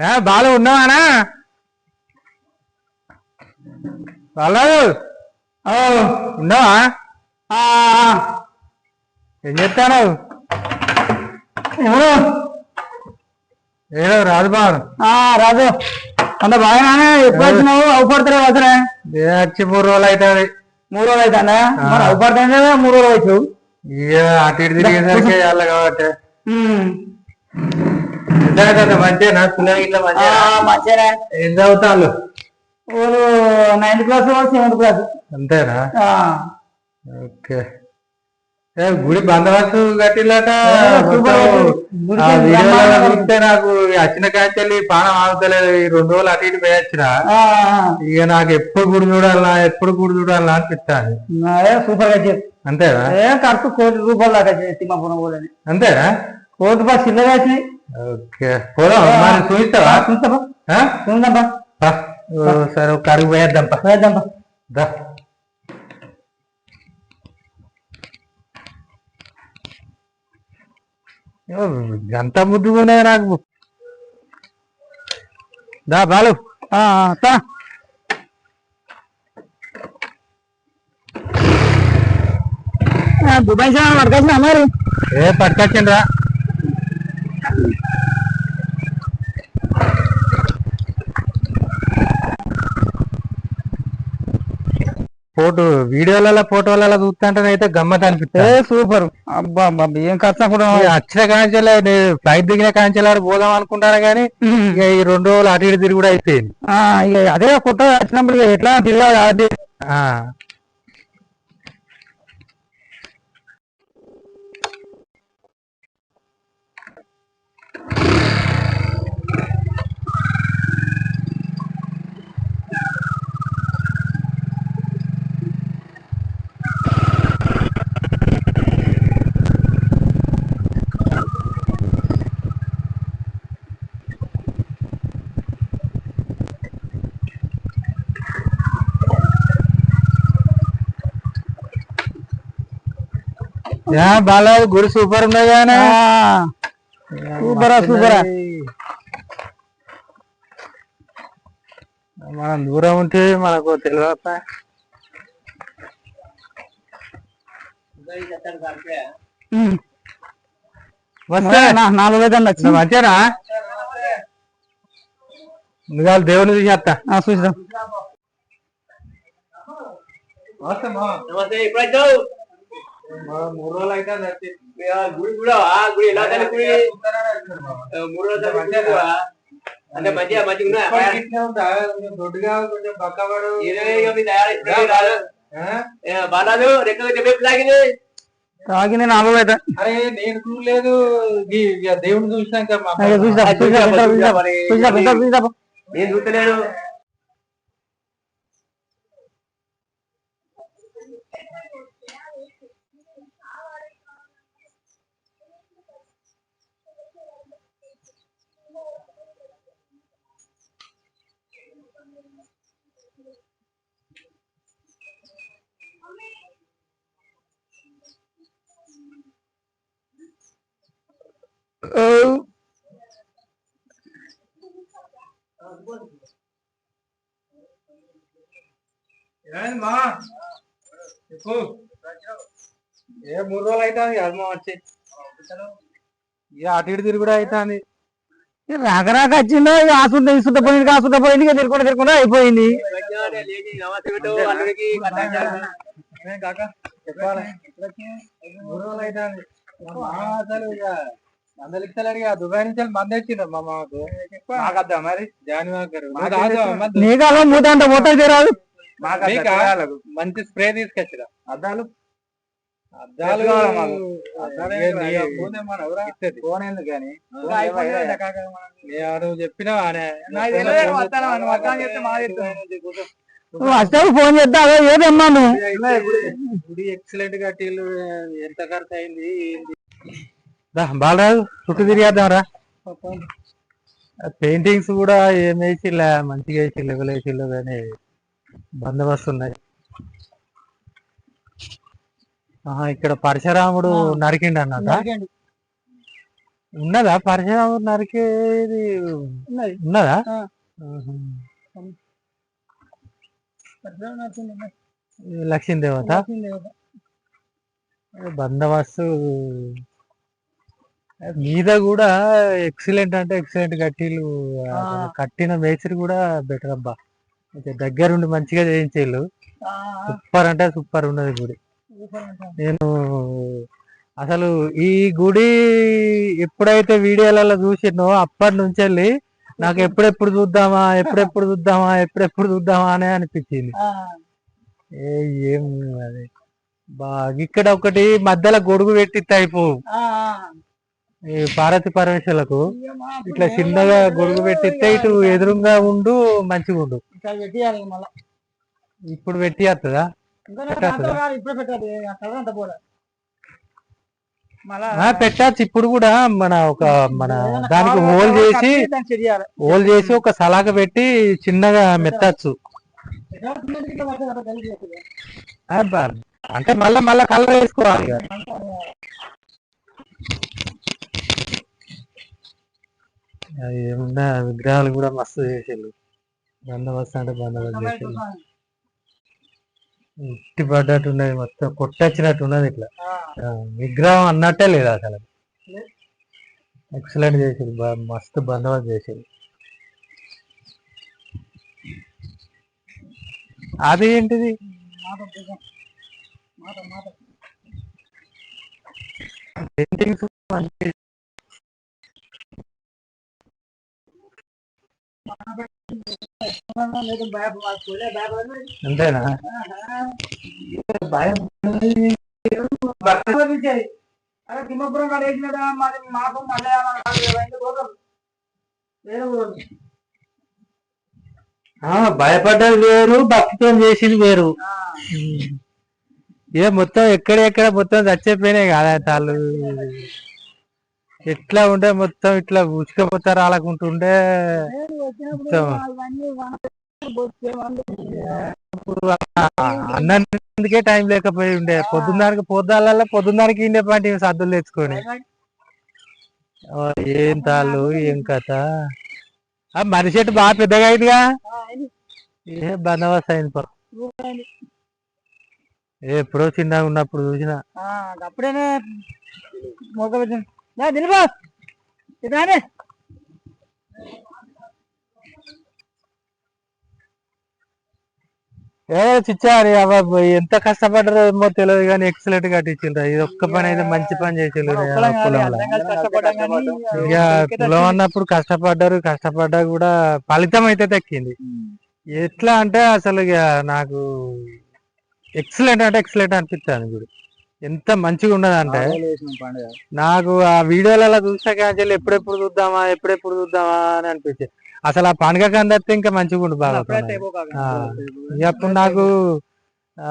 ఏ బాలు ఉన్నావానా? బాలు? ఓ ఉన్నావా? ఆ, ఏం చెప్తాను ఎవరు? ఏదో రాదు బాలు. ఆ, రాజు అంత బాగానే ఎప్పుడు వచ్చినావు? అవుపడతారే వసరే వచ్చి మూడు రోజులు అవుతుంది మూడు రోజులు అవుతానా మరి అవుపడుతుందే మూడు రోజులు వచ్చావు ఇక అటు ఇటు తిరిగేసరికి వెళ్ళ కాబట్టి. కదా మంచిగా ఏం చదువుతాను నైన్త్ క్లాస్ సెవెంత్ క్లాస్ అంతేనా? ఓకే. గుడి బ్రహ్మాండంగా చూస్తే నాకు వచ్చిన కాంచెల్లి పానం ఆగుతలేదు. ఈ రెండు రోజులు అటు ఇటు పోయొచ్చిన. ఇక నాకు ఎప్పుడు గుడి చూడాలా ఎప్పుడు గుడి చూడాలా అనిపిస్తాను సూపర్గా అంతేనా? ఏ ఖర్చు కోటి రూపాయలు దాకా తిమ్మాపురం పోలని అంతేనా? కోటి రూపాయలు చిల్లర వచ్చినాయి ఓకే. పోదాం మరి చూపిస్తావా చూస్తాపా ఆ? చూద్దాంపా. సరే ఒక అడుగు పోయేద్దాం పా. వేద్దాంపా దా ఎంత ముద్దుగునే నాకు. దా బాలు. తా. దుబాయ్ సార్ పడకొచ్చినా మరి? ఏ పట్టుకొచ్చిండ్రా. ఫోటో వీడియోలలో ఫోటోలలో చూస్తుంటే అయితే గమ్మత్ అనిపిస్తుంది. సూపర్. అబ్బా ఏం ఖర్చు కూడా. వచ్చిన కాంచెలే ఫ్లైట్ దిగిన కాంచెలాడు పోదాం అనుకుంటాను కానీ ఇక ఈ రెండు రోజులు అటు ఇటు తిరిగి కూడా అయిపోయింది. అదే కొత్త వచ్చినప్పుడు ఎట్లా తిరగాలి అది ఆ యా బాలాజీ గుడి సూపర్ ఉన్నది కానీ సూపరా సూపరా మనం దూరం ఉంటే మనకు నా- నాలుగు ముందుగా దేవుని చూసేస్తా. చూద్దాం మూడు రోజులు అయితే గుడి కూడా ఆ గుడి ఎలా గుడి మూడు రోజుల. అంటే మంచిగా మంచిగా దొడ్డుగా కొంచెం ఏ, బాలాదు రెక్కలు చెప్పి లాగింది. తాగి నాలుగు వేద అరే నేను చూడలేదు. చూసినాక నేను మా చెప్పు. ఏ మూడు రోజులు అవుతుంది అది మా వచ్చి. ఇక అటు ఇటు తిరిగి కూడా అవుతుంది రాక రాక వచ్చిందో? ఇక ఆసుంటే ఇసుంటే పోయింది ఆసుంటే పోయింది ఇక తిరుగుకుంటే తిరుగుకుంటే అయిపోయింది. కాక? చెప్పాలి మూడు రోజులు అవుతుంది అసలు ఇక ఇక దుబాయ్ నుంచి మంది వచ్చిండ్రు మా మాకు మరి జాన్వాక్ గారు నీకు అలా మూత అంటే మూత తీరాదు? మంచి స్ప్రే తీసుకొచ్చిరా? అద్దాలు. అద్దాలు ఫోన్ ఎందుకు కానీ? వస్తావు ఫోన్ చేస్తా అదే ఏదమ్మా నువ్వు? గుడి ఎక్సలెంట్గా టీలు ఎంత ఖర్చు అయింది బాలరాజు చుట్టూ తిరిగేద్దాం రా. పెయింటింగ్స్ కూడా ఏం వేసిల్లా? మంచిగా వేసిల్లు ఎవరు వేసిల్లు కానీ. బందోబస్తు ఉన్నాయి ఇక్కడ పరశురాముడు నరికిండు. అన్నట ఉన్నదా? పరిచయం నరికేది ఉన్నది. నడుస్తుంది దేవత. బందోబస్తు మీద కూడా ఎక్సలెంట్ అంటే ఎక్సలెంట్ కట్టిలు. కట్టిన మేస్త్రి కూడా బెటర్ అబ్బా. అయితే దగ్గరుండి మంచిగా చేయించేళ్ళు. సూపర్ అంటే సూపర్ ఉన్నది గుడి. నేను అసలు ఈ గుడి ఎప్పుడైతే వీడియోలలో చూసినో అప్పటి నుంచి వెళ్ళి నాకు ఎప్పుడెప్పుడు చూద్దామా ఎప్పుడెప్పుడు చూద్దామా ఎప్పుడెప్పుడు చూద్దామా అనే అనిపించింది. ఏ అది? బా ఇక్కడ ఒకటి మధ్యలో గొడుగు పెట్టి అయిపోవు. ఈ పార్వతి పరమేశ్వరులకు ఇట్లా చిన్నగా గొడుగు పెట్టిస్తే ఇటు ఎదురుగా ఉండు మంచిగా ఉండు. ఇప్పుడు పెట్టి వస్తుందా పెట్టచ్చు ఇప్పుడు కూడా మన ఒక మన దానికి హోల్ చేసి. హోల్ చేసి ఒక సలాక పెట్టి చిన్నగా మెత్తచ్చు. అంటే మళ్ళా మళ్ళా కలర్ వేసుకోవాలి అది ఏమున్నా విగ్రహాలు కూడా మస్తు చేసేళ్ళు బందోబస్తు అంటే బందోబస్తు చేసేళ్ళు ఇట్టి పడ్డట్టు ఉన్నది మొత్తం కొట్టొచ్చినట్టు ఉన్నది ఇట్లా. విగ్రహం అన్నట్టే లేదు అసలు. ఎక్సలెంట్ చేసేది మస్తు బందోబస్తు చేసేది అది ఏంటిది? పెయింటింగ్స్ అంతేనా? భయం అనిపించేది అరే తిమ్మపురం కాడ వేసినదా మాది మాకు మళ్ళీ వేరే ఊరు ఆ, భయపడ్డది వేరు భక్తితో చేసింది వేరు. ఏ మొత్తం ఎక్కడెక్కడ మొత్తం చచ్చిపోయినాయి కదా తాళ్ళు. ఎట్లా ఉండే మొత్తం ఇట్లా ఉసుకపోతారు రాలకుంటుండే. అన్నందుకే టైం లేకపోయి ఉండే. పొద్దున్నానికి పొద్దున్న పొద్దున్నానికి ఇండే పాటి సద్దులు తెచ్చుకొని. ఏం తాళ్ళు ఏం కథ. ఆ మనిషి చెట్టు బాగా పెద్దగా అయిందిగా? ఏ బందోబస్తు అయింది పో. ఎప్పుడో చిన్నగా ఉన్నప్పుడు చూసిన. అప్పుడేనే మొక్క దిలిపా ఇదానే ఏ చిచ్చారి ఎంత కష్టపడ్డారో ఏమో తెలియదు కానీ ఎక్సలెంట్ కట్టించిండ్రు ఇది ఒక్క పని అయితే మంచి పని చేసిండ్రు ఇక పొలం అన్నప్పుడు కష్టపడ్డారు కష్టపడ్డా కూడా ఫలితం అయితే దక్కింది. ఎట్లా అంటే అసలు ఇక నాకు ఎక్సలెంట్ అంటే ఎక్సలెంట్ అనిపిస్తుంది గుడి ఎంత మంచిగా ఉన్నది అంటే నాకు ఆ వీడియోలలో చూసా కానీ ఎప్పుడెప్పుడు చూద్దామా ఎప్పుడెప్పుడు చూద్దామా అని అనిపించింది. అసలు ఆ పండుగ కందస్తే ఇంకా మంచిగా ఉండు బాగా అప్పుడు నాకు ఆ,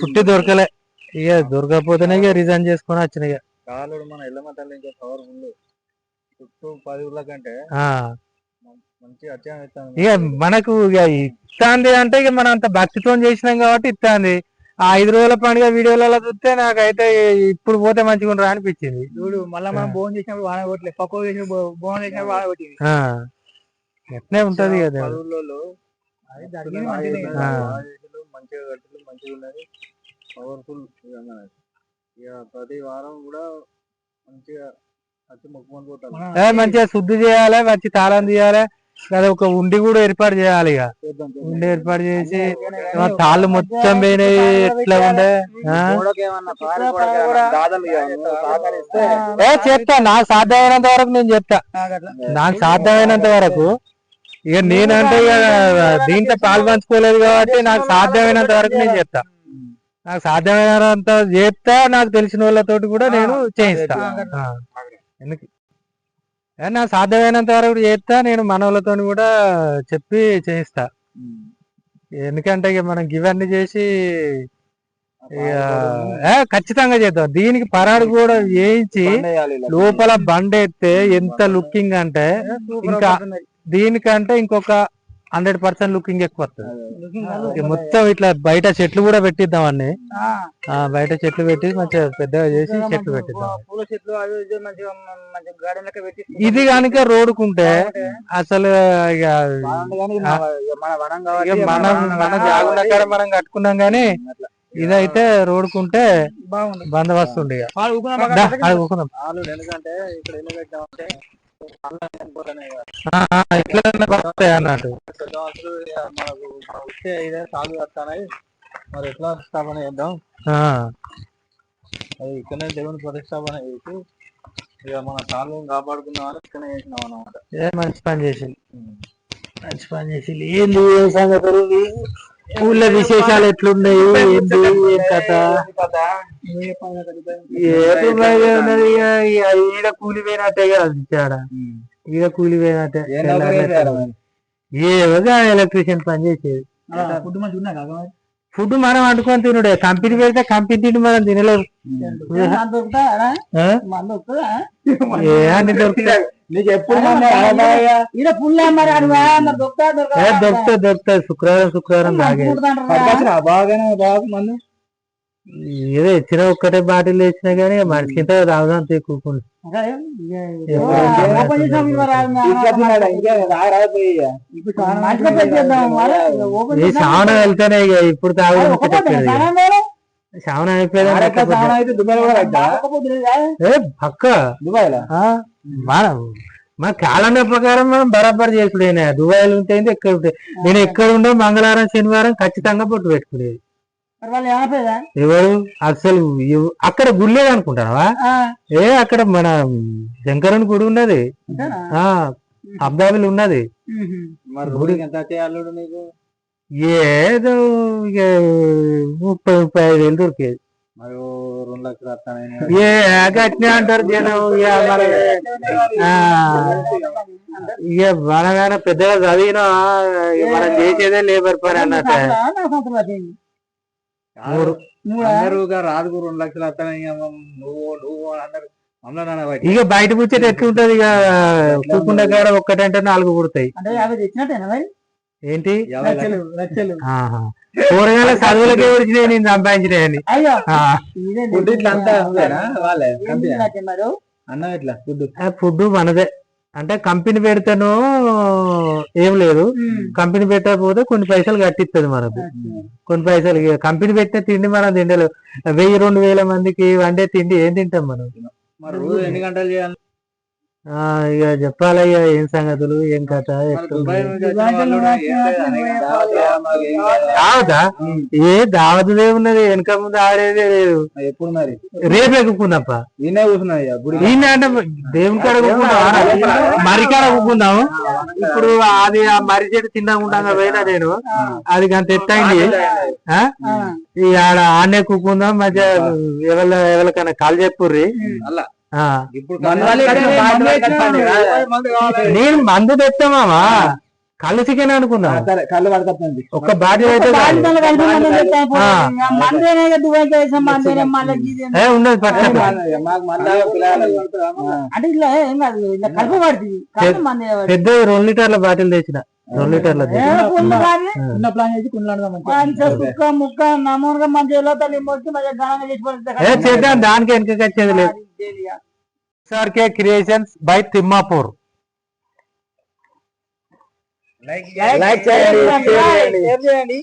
పుట్టి దొరకలే. ఇక దొరకకపోతేనే ఇక రిజైన్ చేసుకొని వచ్చిన ఇక. కాలుడు మన ఎల్లమ్మ తల్లి ఇంకా పవర్ఫుల్ చుట్టూ పది కంటే ఇక మనకు ఇక ఇస్తాంది అంటే ఇక మనం అంత భక్తితో చేసినాం కాబట్టి ఇస్తాంది ఆ ఐదు రోజుల పండుగ వీడియోలలో చూస్తే నాకైతే ఇప్పుడు పోతే మంచిగా ఉండరా అనిపించింది. చూడు మళ్ళీ మనం భోజనం చేసినప్పుడు వాన కొట్టలేదు పక్కన చేసినప్పుడు భోజనం చేసినప్పుడు వాన కొట్టింది. ఎట్నే ఉంటది కదా. పవర్ఫుల్ ఇక ప్రతి వారం కూడా మంచిగా మంచిగా శుద్ధి చేయాలి మంచి తాళం తీయాలి. కదా ఒక ఉండి కూడా ఏర్పాటు చేయాలి ఇక. ఉండి ఏర్పాటు చేసి తాళ్ళు మొత్తం పోయినాయి ఎట్లా ఉండే? ఏ చెప్తా నాకు సాధ్యమైనంత వరకు నేను చెప్తా. నాకు సాధ్యమైనంత వరకు ఇక నేనంటే ఇక దీంట్లో పాల్పంచుకోలేదు కాబట్టి నాకు సాధ్యమైనంత వరకు నేను చెప్తా. నాకు సాధ్యమైనంత చెప్తా నాకు తెలిసిన వాళ్ళతోటి కూడా నేను చేయిస్తా. ఎందుకు? నాకు సాధ్యమైనంత వరకు చేస్తా. నేను మన వాళ్ళతో కూడా చెప్పి చేయిస్తా. ఎందుకంటే ఇక మనం ఇవన్నీ చేసి ఖచ్చితంగా చేద్దాం. దీనికి పరాడు కూడా వేయించి లోపల బండ ఎత్తే ఎంత లుకింగ్ అంటే ఇంకా. దీనికంటే ఇంకొక హండ్రెడ్ పర్సెంట్ లుకింగ్ ఎక్కువ వస్తుంది. మొత్తం ఇట్లా బయట చెట్లు కూడా పెట్టిద్దాం అన్ని. ఆ, బయట చెట్లు పెట్టి మంచిగా పెద్దగా చేసి చెట్లు పెట్టిద్దాం. ఇది కనుక రోడ్డుకుంటే అసలు ఇక మన మనం కట్టుకున్నాం గానీ ఇదైతే రోడ్డుకుంటే బాగుంది బందోబస్తు ఉండే ఎందుకంటే ఇక్కడ ఇట్లా వస్తాయి అన్నట్టు పెద్ద మనుషులు ఇక మనకు వచ్చే ఇదే సాగు వస్తాయి మరి ఎట్లా స్థాపన చేద్దాం అది ఇక్కడనే దేవుని ప్రతిష్టాపన చేసి ఇక మన సాగు కాపాడుకుందామని ఇక్కడనే చేసినాం అన్నమాట. ఏ మంచి పని చేసింది. మంచి పని చేసింది. ఏంది ఏ సంగతులు? ఊళ్ళో విశేషాలు ఎట్లున్నాయి? ఏంది? ఏం కథ? ఏదో ఇక ఈడ కూలిపోయినట్టే కదా ఈడ కూలిపోయినట్టే. ఏం నౌకరీ చేశారు మరి? ఏవోగా ఎలక్ట్రీషియన్ పని చేసేది. ఫుడ్ మనం వండుకొని తినుడే. కంపెనీ పెడితే కంపెనీ తిండి మనం? మందు దొరుకుతుందా ఏ అన్ని దొరుకుతాయి నీకు ఎప్పుడు ఈడ పుల్ల మరి అడుగా మరి దొరుకుతా ఏ దొరుకుతాయి దొరుకుతాయి శుక్రవారం శుక్రవారం తాగే బాగానే బాగా మంది. ఏదో ఇచ్చిన ఒక్కటే బాటిల్ వేసినా గానీ మనిషికి చేసాం ఏ? శ్రావణం వెళ్తేనే ఇక ఇప్పుడు ఇక. శ్రావణం అయిపోయింది అయితే దుబాయ్ కూడా కట్టా ఏ పక్క. దుబాయ్లో? ఆ, మన మన క్యాలెండర్ ప్రకారం మనం బరాబర్ చేసుడేనా దుబాయ్లో ఉంటే ఎక్కడ ఉంటాయి నేను ఎక్కడ ఉండో మంగళవారం శనివారం ఖచ్చితంగా పొట్టు పెట్టుకునేది. ఎవరు? అసలు అక్కడ గుళ్ళేది అనుకుంటావా ఏ అక్కడ మన శంకరుని గుడి ఉన్నది. ఆ అబ్దాబిల్ ఉన్నది. మరి రోజుకి ఎంత చేయాలి నీకు? ఏదో ఇక ముప్పై ముప్పై ఐదు వేలు దొరికేది. ఏ అంటారు జనం. ఇక పెద్దగా చదివినా మనం చేసేదే లేబర్ పని అన్నట్టు. మూడు? అందరూ ఇక రాదుకు రెండు లక్షలు ఇక నువ్వు నువ్వు అందరు ఇక బయట కూర్చొని ఎట్లుంటది ఇక కూకుండా కాడ ఒక్కటంటే నాలుగు పుడతాయి. ఏంటి. కూరగాయల చదువులకే వచ్చినాయి నేను సంపాదించినాయని ఫుడ్ మనదే. అంటే కంపెనీ పెడితేనో ఏం లేదు. కంపెనీ పెట్టకపోతే కొన్ని పైసలు కట్టిస్తుంది మనకు. కొన్ని పైసలు ఇక కంపెనీ పెట్టిన తిండి మనం తిండలేవు వెయ్యి రెండు వేల మందికి వండే తిండి ఏం తింటాం మనం? మరి రోజు ఎన్ని గంటలు చేయాలి? ఆ ఇక చెప్పాలయ్యా ఏం సంగతులు ఏం కథ ఏం ఇక దావత్ దావతదే ఉన్నది వెనక ముందు ఆడేదే లేదు. ఎప్పుడు మరి? రేపు ఇక గుడి ఈయన అంటే దేవుని కాడ మరి కాడ ఇప్పుడు అది ఆ మర్రి చెట్టు తిన్నకుండా పోయినా నేను. అది ఎత్తైంది. ఆ? ఈ ఆడ ఆడనే కూకుందాం మధ్య ఎవరి ఎవరికైనా కాల్ చెప్పుర్రి. నేను మందు తెస్తామామా కళ్ళు చికెన్ అనుకుందాం. సరే కళ్ళు పడుతుంది ఒక్క బాటి అయితే మంది పెద్ద రెండు లీటర్ల బాటిల్ తెచ్చిన. రెండు లీటర్ల చేద్దాం దానికి వెనకకి వచ్చేది లేదు. SRK creations by Thimmapur. Like చేయండి.